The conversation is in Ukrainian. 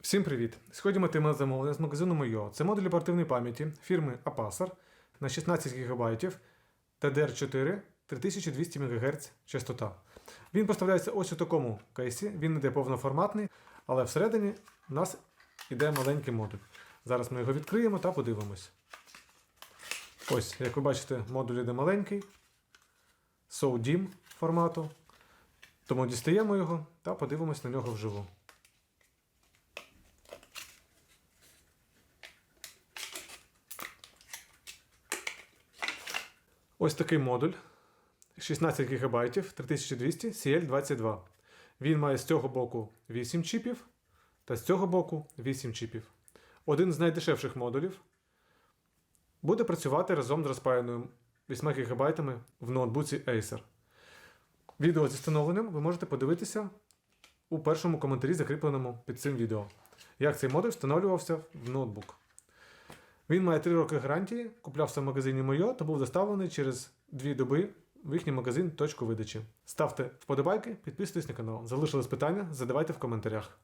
Всім привіт! Сьогодні матиме замовлення з магазину Мойо. Це модуль оперативної пам'яті фірми Apacer на 16 ГБ TDR4 3200 МГц частота. Він поставляється ось у такому кейсі, він іде повноформатний, але всередині у нас іде маленький модуль. Зараз ми його відкриємо та подивимось. Ось, як ви бачите, модуль іде маленький, SODIMM формату. Тому дістаємо його та подивимось на нього вживу. Ось такий модуль 16 ГБ 3200 CL22. Він має з цього боку 8 чіпів та з цього боку 8 чіпів. Один з найдешевших модулів буде працювати разом з розпаяною 8 ГБ в ноутбуці Acer. Відео зі встановленням ви можете подивитися у першому коментарі, закріпленому під цим відео. Як цей модуль встановлювався в ноутбук. Він має 3 роки гарантії, куплявся в магазині Мойо та був доставлений через 2 доби в їхній магазин точку видачі. Ставте вподобайки, підписуйтесь на канал. Залишились питання, задавайте в коментарях.